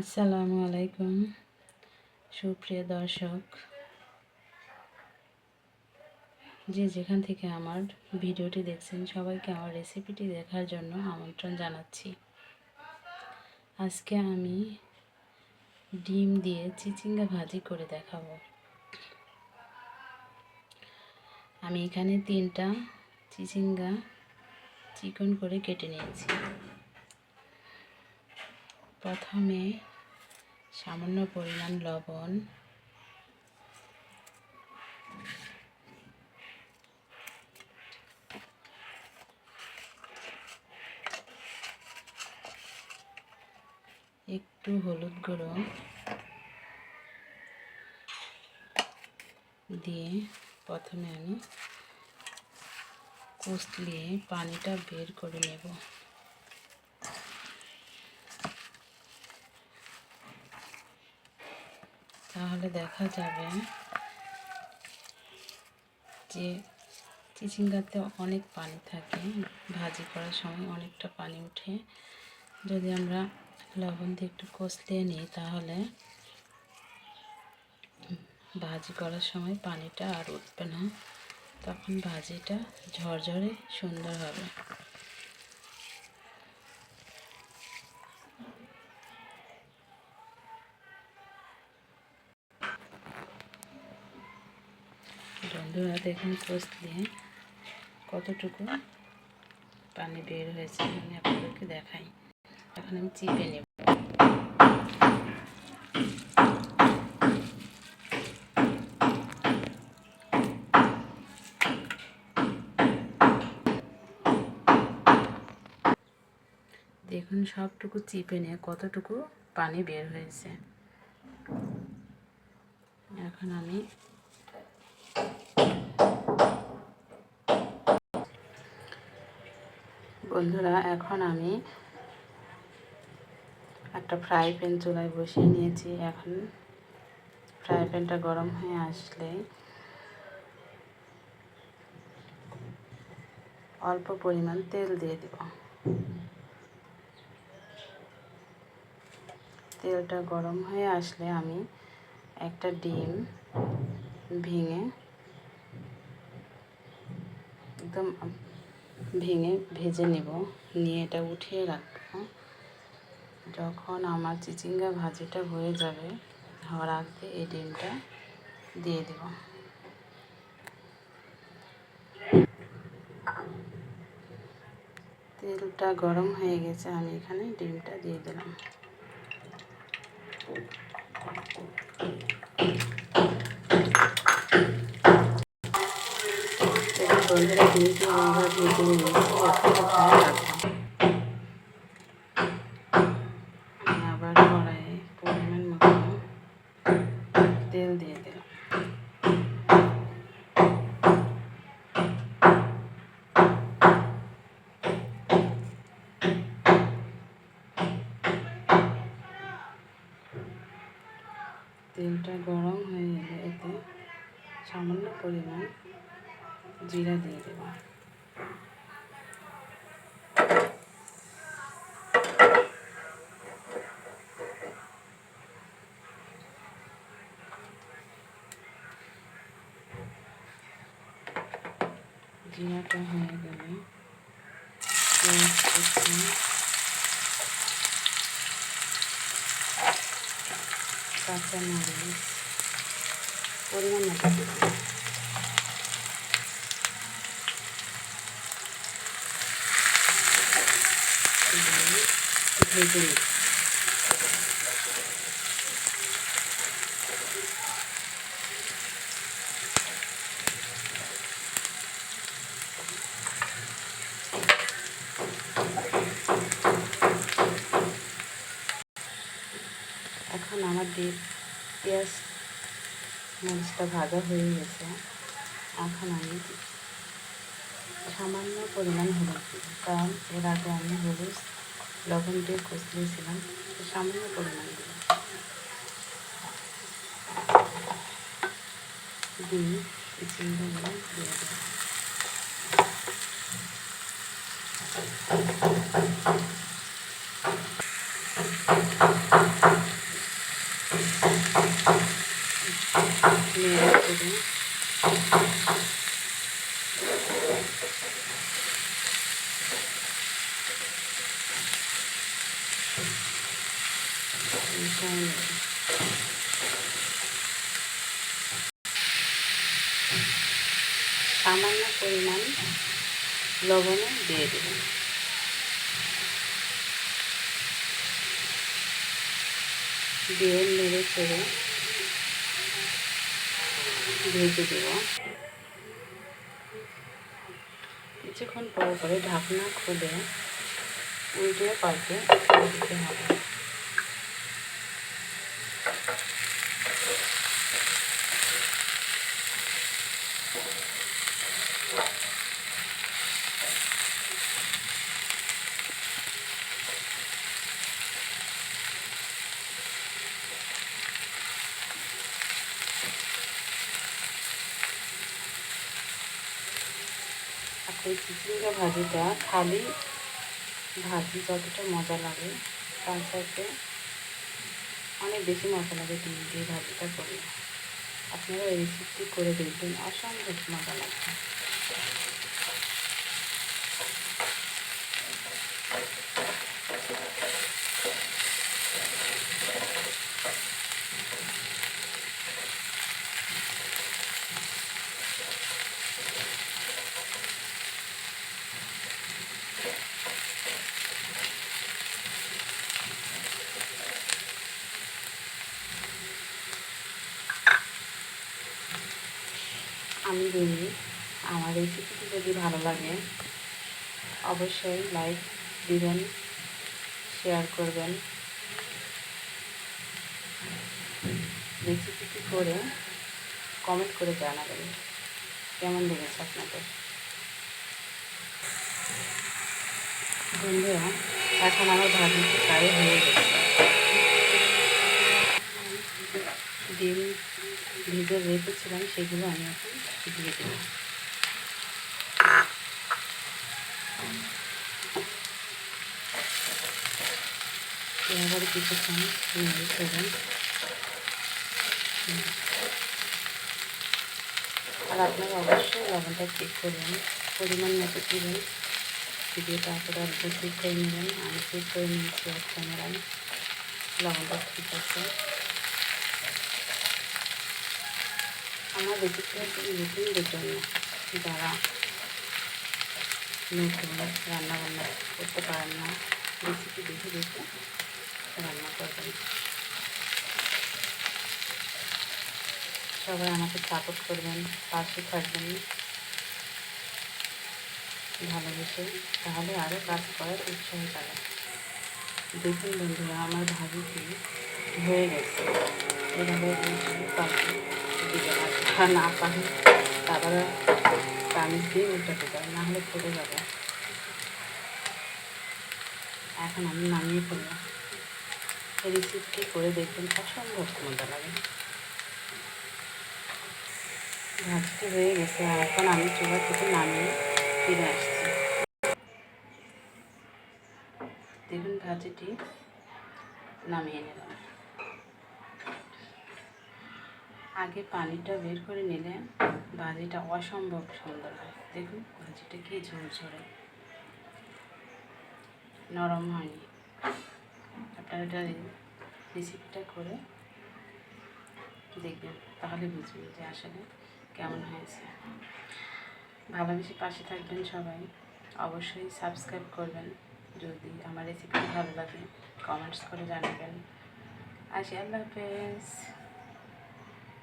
আসসালামু আলাইকুম, সুপ্রিয় দর্শক। যে যেখান থেকে আমার ভিডিওটি দেখছেন, সবাইকে আমার রেসিপিটি দেখার জন্য আমন্ত্রণ জানাচ্ছি। আজকে আমি ডিম দিয়ে চিচিঙ্গা ভাজি করে দেখাবো। আমি এখানে তিনটা চিচিঙ্গা চিকন করে কেটে নিয়েছি। প্রথমে সামান্য পরিমাণ লবণ, একটু হলুদ গুঁড়ো দিয়ে প্রথমে আমি কষলিয়ে পানিটা বের করে নেব। তাহলে দেখা যাবে যে চিচিঙ্গাতে অনেক পানি থাকে। ভাজি করার সময় অনেকটা পানি উঠে। যদি আমরা লবণ দিয়ে একটু কষলিয়ে নিই তাহলে ভাজি করার সময় পানিটা আর উঠবে না। তখন ভাজিটা ঝরঝরে সুন্দর হবে বন্ধুরা দেখুন পোস্ট দিয়ে কতটুকু পানি বের হয়েছে আমি আপনাদেরকে দেখাই। এখন আমি চিপে নেব। দেখুন সবটুকু চিপে নিয়ে কতটুকু পানি বের হয়েছে। এখন আমি বন্ধুরা, এখন আমি একটা ফ্রাই প্যান চুলায় বসিয়ে নিয়েছি। এখন ফ্রাই প্যানটা গরম হয়ে আসলে অল্প পরিমাণ তেল দিয়ে দেব। তেলটা গরম হয়ে আসলে আমি একটা ডিম ভেঙে একদম ভেঙে ভেজে নেব। নিয়ে এটা উঠিয়ে রাখব। যখন আমার চিচিঙ্গা ভাজিটা হয়ে যাবে, হওয়ার আগে এই ডিমটা দিয়ে দেব। তেলটা গরম হয়ে গেছে, আমি এখানে ডিমটা দিয়ে দিলাম। বন্ধুরা ডিমটি আমরা তেলটা গরম হয়ে গেলে এতে সামান্য পরিমাণ জিরা দিয়ে দেব। জিরাটা হয়ে গেলে কাঁচা মরিচ পরিমাণ মতো দিলাম এখন আমার দিয়ে পেঁয়াজ মরিচটা ভাজা হয়ে গেছে। এখন আমি সামান্য পরিমাণ হলুদ দিব, কারণ এর আগে আমি হলুদ লবণ দিয়ে কষিয়েছিলাম সামান্য পরিমাণ দিলাম। দিয়ে চিংড়িগুলো দিয়ে সামান্য পরিমাণ লবণও দিয়ে দেবেন দিয়ে নেড়ে চেড়ে ভেজে দেব। কিছুক্ষণ পর পরে ঢাকনা খুলে উল্টে পাল্টে দিতে হবে আর এই চিচিঙ্গা ভাজিটা খালি ভাজি যতটা মজা লাগে, তার সাথে অনেক বেশি মজা লাগে ডিম দিয়ে ভাজিটা করলে। আপনারা এই রেসিপিটি করে দেখবেন, অসম্ভব মজা লাগবে। বলি আমার রেসিপিটি যদি ভালো লাগে, অবশ্যই লাইক দিবেন, শেয়ার করবেন। রেসিপিটি করে কমেন্ট করে জানাবেন, কেমন লেগেছে আপনাদের? বন্ধুরা, এখন আমার ভাবিটি প্রায় হয়ে গেছে। ডিম ভিজে রেখেছিলাম, সেগুলো আমি এখন দিয়ে দেব এবার কিছুক্ষণ নেড়ে ছেড়ে আর আপনারা অবশ্যই লবণটা চেক করবেন পরিমাণ মতো দেবেন ভিডিওটা আপনারা অল্প চেক করে নেবেন। আমি চেক করে নিয়েছি এক লবণটা ঠিক আছে। আমার রেসিপিটা নতুনদের জন্য যারা নতুন রান্নাবান্না করতে পারেন না রেসিপি দেখে দেখে রান্না করবেন। সবাই আমাকে সাপোর্ট করবেন, পাশে থাকবেন। ভালোবেসে তাহলে আরও কাজ করার উৎসাহ পাবে দেখুন বন্ধুরা, আমার ভাবিটি হয়ে গেছে। এভাবে না পারি তারপরে চামিচ দিয়ে উল্টাতে পারে না হলে পড়ে যাবে। এখন আমি নামিয়ে এই রেসিপিটি করে দেখবেন অসম্ভব মজা লাগে। ভাজটি হয়ে গেছে এখন আমি চুলা থেকে নামিয়ে ফিরে আসছি। দেখুন ভাজিটি নামিয়ে নিলাম। আগে পানিটা বের করে নিলে ভাজিটা অসম্ভব সুন্দর হয়। দেখুন ভাজিটা কি ঝরঝরে নরম হয়নি। আপনারা এটা রেসিপিটা করে দেখবেন, তাহলে বুঝবেন যে আসলে কেমন হয়েছে। ভালোবেসে পাশে থাকবেন সবাই। অবশ্যই সাবস্ক্রাইব করবেন। যদি আমার রেসিপি ভালো লাগে, কমেন্টস করে জানাবেন। আসি, আল্লাহ হাফেজ।